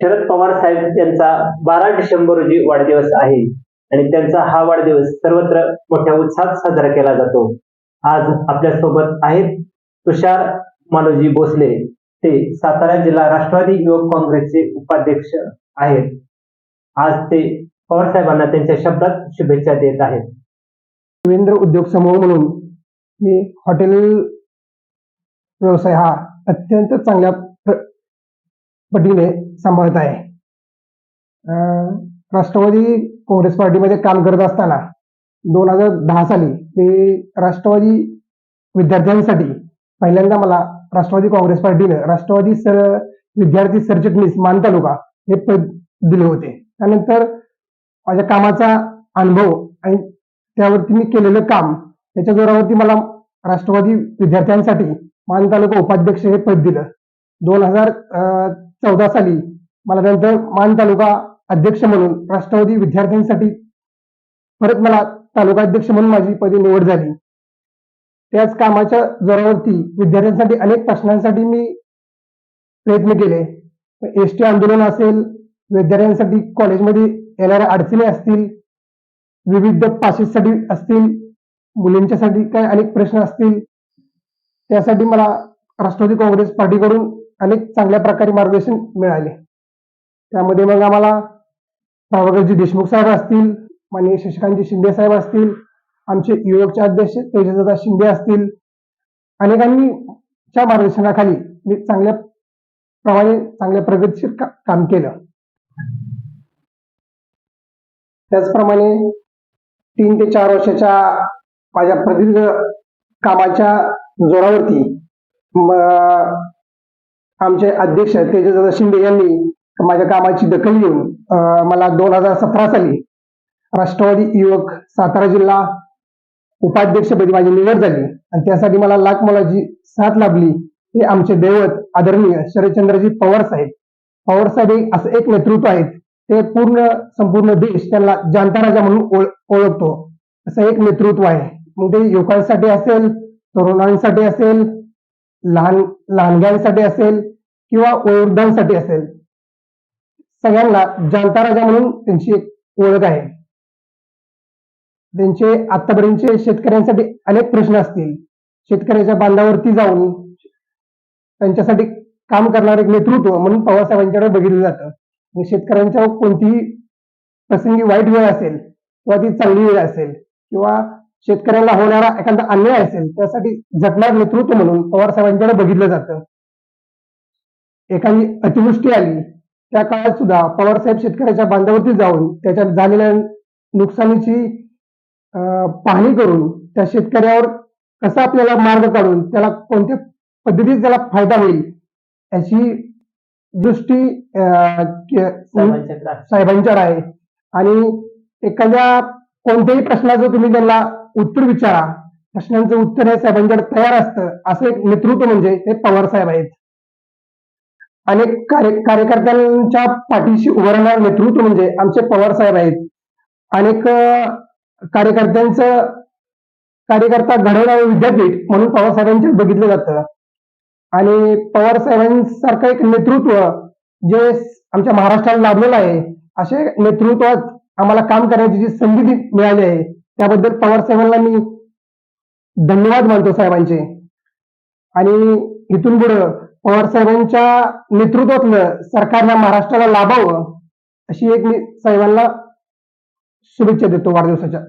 शरद पवार साहेब यांचा बारा डिसेंबर रोजी वाढदिवस आहे. आणि त्यांचा हा वाढदिवस सर्वत्र मोठ्या उत्साहात साजरा केला जातो. आज आपल्यासोबत आहेत तुषार मालोजी भोसले. ते सातारा जिल्हा राष्ट्रवादी युवक काँग्रेसचे उपाध्यक्ष आहेत. आज ते पवार साहेबांना त्यांच्या शब्दात शुभेच्छा देत आहेत. रवींद्र उद्योग समूह म्हणून मी हॉटेल व्यवसाय हा अत्यंत चांगल्या पटीने सांभाळत आहे. अं, राष्ट्रवादी काँग्रेस पार्टीमध्ये काम करत असताना दोन हजार दहा साली मी राष्ट्रवादी विद्यार्थ्यांसाठी पहिल्यांदा मला राष्ट्रवादी काँग्रेस पार्टीनं राष्ट्रवादी सर विद्यार्थी सरचिटणीस मान तालुका हे पद दिले होते. त्यानंतर माझ्या कामाचा अनुभव आणि त्यावरती मी केलेलं काम त्याच्या जोरावरती मला राष्ट्रवादी विद्यार्थ्यांसाठी मान तालुका उपाध्यक्ष हे पद दिलं. दोन हजार चौदा साली मला नंतर मान तालुका अध्यक्ष म्हणून राष्ट्रवादी विद्यार्थ्यांसाठी परत मला तालुका अध्यक्ष म्हणून माझी पदी निवड झाली. त्याच कामाच्या जोरावरती विद्यार्थ्यांसाठी अनेक प्रश्नांसाठी मी प्रयत्न केले. एस टी आंदोलन असेल विद्यार्थ्यांसाठी कॉलेजमध्ये येणाऱ्या अडचणी असतील विविध पासेससाठी असतील मुलींच्यासाठी काय अनेक प्रश्न असतील त्यासाठी मला राष्ट्रवादी काँग्रेस पार्टीकडून अनेक चांगल्या प्रकारे मार्गदर्शन मिळाले. त्यामध्ये मग आम्हाला प्रभाकरजी देशमुख साहेब असतील माननीय शशिकांतजी शिंदे साहेब असतील आमचे युवकचे अध्यक्ष तेजसदादा शिंदे असतील अनेकांनी च्या मार्गदर्शनाखाली मी चांगल्या प्रमाणे चांगल्या प्रगतीशील का- काम केलं. त्याचप्रमाणे तीन ते चार वर्षाच्या माझ्या प्रदीर्घ कामाच्या जोरावरती आमचे अध्यक्ष तेजसदादा शिंदे यांनी माझ्या कामाची दखल घेऊन मला दोन हजार सतरा साली राष्ट्रवादी युवक सातारा जिल्हा उपाध्यक्षपदी माझी निवड झाली. आणि त्यासाठी मला लाख मोलाची साथ लाभली हे आमचे दैवत आदरणीय शरदचंद्रजी पवार साहेब. पवार साहेब असं एक नेतृत्व आहेत. ते पूर्ण संपूर्ण देश त्यांना जाणता राजा म्हणून ओळखतो. असं एक नेतृत्व आहे. मग ते युवकांसाठी असेल तरुणांसाठी असेल लहान लहानग्यांसाठी असेल किंवा वयोवृद्धांसाठी असेल. सगळ्यांना जाणता राजा म्हणून त्यांची एक ओळख आहे. त्यांचे आतापर्यंतचे शेतकऱ्यांसाठी अनेक प्रश्न असतील. शेतकऱ्याच्या बांधावरती जाऊन त्यांच्यासाठी काम करणारे एक नेतृत्व म्हणून पवारसाहेबांच्याकडे बघितलं जातं. शेतकऱ्यांच्या कोणतीही प्रसंगी वाईट वेळ असेल किंवा ती चांगली वेळ असेल किंवा शेतकऱ्याला होणारा एखादा अन्याय असेल त्यासाठी झटणार नेतृत्व म्हणून पवार साहेबांच्याकडे बघितलं जातं एखादी अतिवृष्टी आली त्या काळात सुद्धा पवार साहेब शेतकऱ्याच्या बांधावरती जाऊन त्याच्यात झालेल्या नुकसानीची पाहणी करून त्या शेतकऱ्यावर कसा आपल्याला मार्ग काढून त्याला कोणत्या पद्धतीत त्याला फायदा होईल याची दृष्टी साहेबांच्याकडे. साहेबांच्यावर आहे आणि एखाद्या कोणत्याही प्रश्नाचं तुम्ही त्यांना उत्तर विचारा. प्रश्नांचं उत्तर हे साहेबांकडे तयार असतं. असं एक नेतृत्व म्हणजे ते पवार साहेब आहेत. अनेक कार्य कार्यकर्त्यांच्या पाठीशी उभं राहणार नेतृत्व म्हणजे आमचे पवार साहेब आहेत. अनेक कार्यकर्त्यांचं कार्यकर्ता घडवणारे विद्यापीठ म्हणून पवार साहेबांचे बघितलं जातं. आणि पवार साहेबांसारखं एक नेतृत्व जे आमच्या महाराष्ट्राला लाभलेलं आहे असे नेतृत्वात आम्हाला काम करण्याची जी संधी मिळाली आहे त्याबद्दल पवार साहेबांना मी धन्यवाद मानतो साहेबांचे. आणि इथून पुढं पवार साहेबांच्या नेतृत्वातलं सरकारनं महाराष्ट्राला लाभावं अशी एक मी साहेबांना शुभेच्छा देतो वाढदिवसाच्या.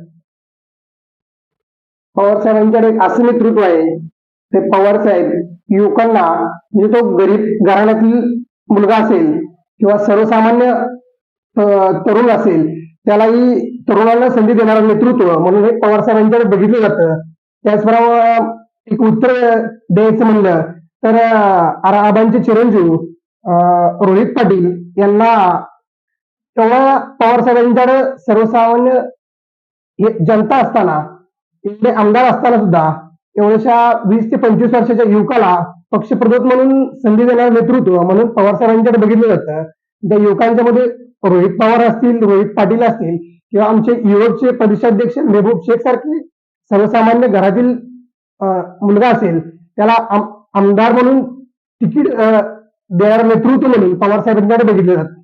पवार साहेबांच्याकडे एक असं नेतृत्व आहे ते पवार साहेब युवकांना म्हणजे तो गरीब घराण्यातील मुलगा असेल किंवा सर्वसामान्य तरुण असेल त्यालाही तरुणांना संधी देणारं नेतृत्व म्हणून हे पवार साहेबांच्याकडे बघितलं जातं त्याचबरोबर एक उत्तर द्यायचं म्हणलं तर आबांचे चिरंजीव रोहित पाटील यांना तेव्हा पवार साहेबांच्याकडे सर्वसामान्य हे जनता असताना एवढे आमदार असताना सुद्धा एवढ्याशा वीस ते पंचवीस वर्षाच्या युवकाला पक्षप्रदोत म्हणून संधी देणारं नेतृत्व म्हणून पवार साहेबांच्याकडे बघितलं जातं त्या युवकांच्या मध्ये रोहित पवार असतील रोहित पाटील असतील किंवा आमचे युवकचे प्रदेशाध्यक्ष मेहबूब शेख सारखे सर्वसामान्य घरातील अं, मुलगा असेल त्याला आमदार म्हणून तिकीट अं, देणारं नेतृत्व म्हणून पवार साहेबांकडे बघितलं जातं.